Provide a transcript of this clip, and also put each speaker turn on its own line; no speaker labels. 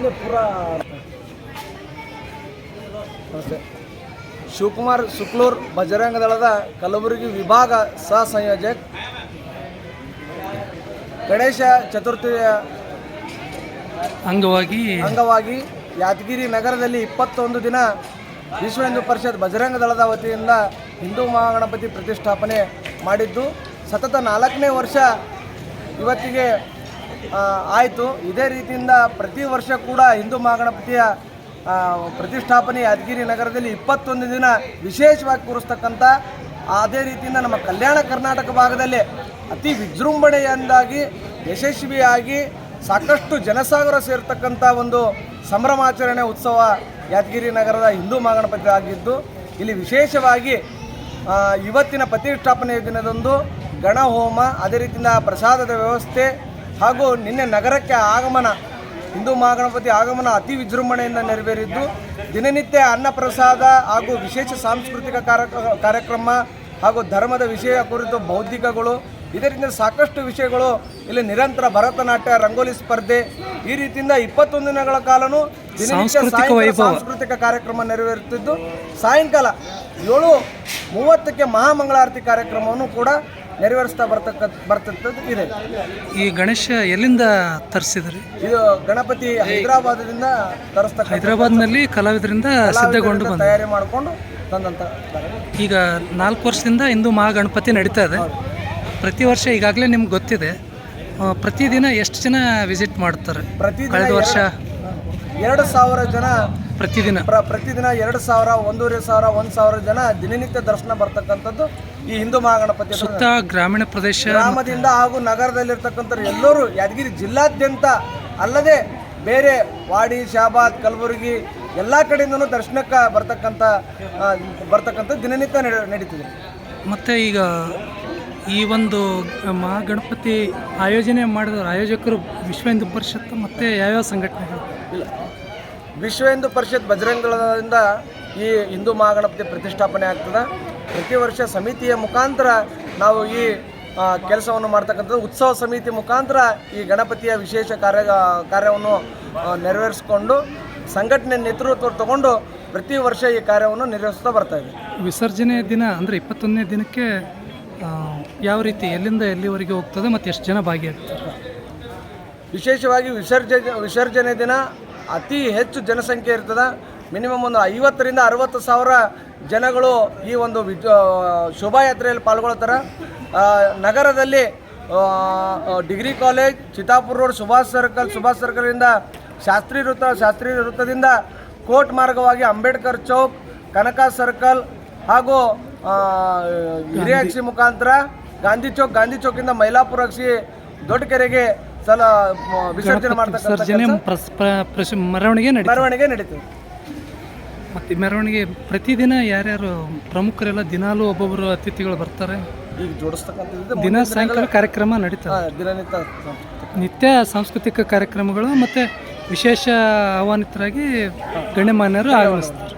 ಚಿತ್ತಾಪುರ ನಮಸ್ತೆ. ಶಿವಕುಮಾರ್ ಶುಕ್ಲೂರ್ ಬಜರಂಗ ದಳದ ಕಲಬುರಗಿ ವಿಭಾಗ ಸಹ ಸಂಯೋಜಕ್ ಗಣೇಶ ಚತುರ್ಥಿಯ
ಅಂಗವಾಗಿ
ಅಂಗವಾಗಿ ಯಾದಗಿರಿ ನಗರದಲ್ಲಿ ಇಪ್ಪತ್ತೊಂದು ದಿನ ವಿಶ್ವ ಹಿಂದೂ ಪರಿಷತ್ ಬಜರಂಗ ದಳದ ವತಿಯಿಂದ ಹಿಂದೂ ಮಹಾಗಣಪತಿ ಪ್ರತಿಷ್ಠಾಪನೆ ಮಾಡಿದ್ದು. ಸತತ ನಾಲ್ಕನೇ ವರ್ಷ ಇವತ್ತಿಗೆ ಆಯಿತು. ಇದೇ ರೀತಿಯಿಂದ ಪ್ರತಿ ವರ್ಷ ಕೂಡ ಹಿಂದೂ ಮಹಾಗಣಪತಿಯ ಪ್ರತಿಷ್ಠಾಪನೆ ಯಾದಗಿರಿ ನಗರದಲ್ಲಿ ಇಪ್ಪತ್ತೊಂದು ದಿನ ವಿಶೇಷವಾಗಿ ಕೂರಿಸ್ತಕ್ಕಂಥ, ಅದೇ ರೀತಿಯಿಂದ ನಮ್ಮ ಕಲ್ಯಾಣ ಕರ್ನಾಟಕ ಭಾಗದಲ್ಲಿ ಅತಿ ವಿಜೃಂಭಣೆಯಿಂದಾಗಿ, ಯಶಸ್ವಿಯಾಗಿ ಸಾಕಷ್ಟು ಜನಸಾಗರ ಸೇರ್ತಕ್ಕಂಥ ಒಂದು ಸಂಭ್ರಮಾಚರಣೆ ಉತ್ಸವ ಯಾದಗಿರಿ ನಗರದ ಹಿಂದೂ ಮಹಾಗಣಪತಿ ಆಗಿದ್ದು, ಇಲ್ಲಿ ವಿಶೇಷವಾಗಿ ಇವತ್ತಿನ ಪ್ರತಿಷ್ಠಾಪನೆಯ ದಿನದಂದು ಗಣಹೋಮ, ಅದೇ ರೀತಿಯಿಂದ ಪ್ರಸಾದದ ವ್ಯವಸ್ಥೆ ಹಾಗೂ ನಿನ್ನೆ ನಗರಕ್ಕೆ ಆಗಮನ ಹಿಂದೂ ಮಹಾಗಣಪತಿ ಆಗಮನ ಅತಿ ವಿಜೃಂಭಣೆಯಿಂದ ನೆರವೇರಿದ್ದು ದಿನನಿತ್ಯ ಅನ್ನಪ್ರಸಾದ ಹಾಗೂ ವಿಶೇಷ ಸಾಂಸ್ಕೃತಿಕ ಕಾರ್ಯ- ಕಾರ್ಯಕ್ರಮ ಹಾಗೂ ಧರ್ಮದ ವಿಷಯ ಕುರಿತು ಬೌದ್ಧಿಕಗಳು ಇದರಿಂದ ಸಾಕಷ್ಟು ವಿಷಯಗಳು ಇಲ್ಲಿ ನಿರಂತರ ಭರತನಾಟ್ಯ ರಂಗೋಲಿ ಸ್ಪರ್ಧೆ ಈ ರೀತಿಯಿಂದ ಇಪ್ಪತ್ತೊಂದು ದಿನಗಳ ಕಾಲನೂ ದಿನನಿತ್ಯ
ಸಾಂಸ್ಕೃತಿಕ
ಸಾಂಸ್ಕೃತಿಕ ಕಾರ್ಯಕ್ರಮ ನೆರವೇರುತ್ತಿದ್ದು ಸಾಯಂಕಾಲ ಏಳು ಮೂವತ್ತಕ್ಕೆ ಮಹಾಮಂಗಳಾರತಿ ಕಾರ್ಯಕ್ರಮವನ್ನು ಕೂಡ ನೆರವೇರಿಸ್ತಾ ಬರ್ತಕ್ಕ ಬರ್ತಕ್ಕಂಥದ್ದು ಇದೆ.
ಈ ಗಣೇಶ ಎಲ್ಲಿಂದ ತರಿಸಿದ್ರಿ?
ಇದು ಗಣಪತಿ ಹೈದರಾಬಾದದಿಂದ ತರಿಸ್ತಕ್ಕ
ಹೈದರಾಬಾದ್ನಲ್ಲಿ ಕಲಾವಿದರಿಂದ ಸಿದ್ಧಗೊಂಡು ಬಂದ
ತಯಾರಿ ಮಾಡಿಕೊಂಡು ತಂದಂತ
ಈಗ ನಾಲ್ಕು ವರ್ಷದಿಂದ ಹಿಂದೂ ಮಹಾಗಣಪತಿ ನಡೀತಾ ಇದೆ. ಪ್ರತಿ ವರ್ಷ ಈಗಾಗಲೇ ನಿಮ್ಗೆ ಗೊತ್ತಿದೆ. ಪ್ರತಿದಿನ ಎಷ್ಟು ಜನ ವಿಸಿಟ್ ಮಾಡ್ತಾರೆ?
ಪ್ರತಿ
ಕಳೆದ ವರ್ಷ?
ಎರಡು ಸಾವಿರ ಜನ
ಪ್ರತಿದಿನ.
ಪ್ರ ಪ್ರತಿದಿನ ಎರಡು ಸಾವಿರ ಒಂದೂವರೆ ಸಾವಿರ ಒಂದು ಸಾವಿರ ಜನ ದಿನನಿತ್ಯ ದರ್ಶನ ಬರ್ತಕ್ಕಂಥದ್ದು ಈ ಹಿಂದೂ ಮಹಾಗಣಪತಿ
ಸುತ್ತ ಗ್ರಾಮೀಣ ಪ್ರದೇಶ
ಗ್ರಾಮದಿಂದ ಹಾಗೂ ನಗರದಲ್ಲಿರ್ತಕ್ಕಂಥ ಎಲ್ಲರೂ ಯಾದಗಿರಿ ಜಿಲ್ಲಾದ್ಯಂತ ಅಲ್ಲದೆ ಬೇರೆ ವಾಡಿ ಶಾಬಾದ್ ಕಲಬುರಗಿ ಎಲ್ಲ ಕಡೆಯಿಂದನು ದರ್ಶನಕ್ಕೆ ಬರ್ತಕ್ಕಂಥ ಬರ್ತಕ್ಕಂಥ ದಿನನಿತ್ಯ ನಡೆ ನಡೀತಿದೆ.
ಮತ್ತು ಈಗ ಈ ಒಂದು ಮಹಾಗಣಪತಿ ಆಯೋಜನೆ ಮಾಡಿದ ಆಯೋಜಕರು ವಿಶ್ವ ಹಿಂದೂ ಪರಿಷತ್ತು ಮತ್ತು ಯಾವ್ಯಾವ ಸಂಘಟನೆಗಳು?
ಇಲ್ಲ. ವಿಶ್ವ ಹಿಂದೂ ಪರಿಷತ್ ಬಜರಂಗದಿಂದ ಈ ಹಿಂದೂ ಮಹಾಗಣಪತಿ ಪ್ರತಿಷ್ಠಾಪನೆ ಆಗ್ತದೆ. ಪ್ರತಿ ವರ್ಷ ಸಮಿತಿಯ ಮುಖಾಂತರ ನಾವು ಈ ಕೆಲಸವನ್ನು ಮಾಡ್ತಕ್ಕಂಥದ್ದು ಉತ್ಸವ ಸಮಿತಿ ಮುಖಾಂತರ ಈ ಗಣಪತಿಯ ವಿಶೇಷ ಕಾರ್ಯ ಕಾರ್ಯವನ್ನು ನೆರವೇರಿಸಿಕೊಂಡು ಸಂಘಟನೆ ನೇತೃತ್ವ ತಗೊಂಡು ಪ್ರತಿ ವರ್ಷ ಈ ಕಾರ್ಯವನ್ನು ನಿರ್ವಹಿಸ್ತಾ ಬರ್ತಾ ಇದೆ.
ವಿಸರ್ಜನೆ ದಿನ ಅಂದರೆ ಇಪ್ಪತ್ತೊಂದನೇ ದಿನಕ್ಕೆ ಯಾವ ರೀತಿ ಎಲ್ಲಿಂದ ಎಲ್ಲಿವರೆಗೆ ಹೋಗ್ತದೆ ಮತ್ತು ಎಷ್ಟು ಜನ ಭಾಗಿಯಾಗ್ತಾರೆ?
ವಿಶೇಷವಾಗಿ ವಿಸರ್ಜನೆ ವಿಸರ್ಜನೆ ದಿನ ಅತಿ ಹೆಚ್ಚು ಜನಸಂಖ್ಯೆ ಇರ್ತದೆ. ಮಿನಿಮಮ್ ಒಂದು ಐವತ್ತರಿಂದ ಅರವತ್ತು ಸಾವಿರ ಜನಗಳು ಈ ಒಂದು ವಿಜ ಶೋಭಾಯಾತ್ರೆಯಲ್ಲಿ ಪಾಲ್ಗೊಳ್ತಾರೆ. ನಗರದಲ್ಲಿ degree college Chittapur road Subhash circle Subhash ಸರ್ಕಲಿಂದ Shastri ವೃತ್ತ ಶಾಸ್ತ್ರಿ ವೃತ್ತದಿಂದ ಕೋರ್ಟ್ ಮಾರ್ಗವಾಗಿ ಅಂಬೇಡ್ಕರ್ ಚೌಕ್ ಕನಕ ಸರ್ಕಲ್ ಹಾಗೂ ಹಿರಿಯಾಕ್ಷಿ ಮುಖಾಂತರ ಗಾಂಧಿ ಚೌಕ್ ಗಾಂಧಿ ಚೌಕಿಂದ ಮೈಲಾಪುರಕ್ಷಿ ದೊಡ್ಡಕೆರೆಗೆ ಸಲ ವಿಸರ್ಜನೆ ಮಾಡ್ತಕ್ಕಂಥ
ವಿಸರ್ಜನೆ
ಕೆಲ್ಸ?
ಪ್ರಸ್- ಪ್ರ- ಪ್ರಶ- ಮೆರವಣಿಗೆ ನಡೀತದೆ.
ಮೆರವಣಿಗೆ ನಡೀತದೆ
ಮತ್ತು ಈ ಮೆರವಣಿಗೆ ಪ್ರತಿದಿನ ಯಾರ್ಯಾರು ಪ್ರಮುಖರೆಲ್ಲ ದಿನಾಲೂ ಒಬ್ಬೊಬ್ಬರು ಅತಿಥಿಗಳು ಬರ್ತಾರೆ.
ಈಗ ಜೋಡಿಸ್ತಕ್ಕಂಥದ್ದು
ದಿನ ಸಾಯಂಕಾಲ ಕಾರ್ಯಕ್ರಮ ನಡೀತದೆ.
ಹಾ, ದಿನನಿತ್ಯ
ನಿತ್ಯ ಸಾಂಸ್ಕೃತಿಕ ಕಾರ್ಯಕ್ರಮಗಳು ಮತ್ತು ವಿಶೇಷ ಆಹ್ವಾನಿತರಾಗಿ ಗಣ್ಯಮಾನ್ಯರು ಆಗಮಿಸ್ತಾರೆ.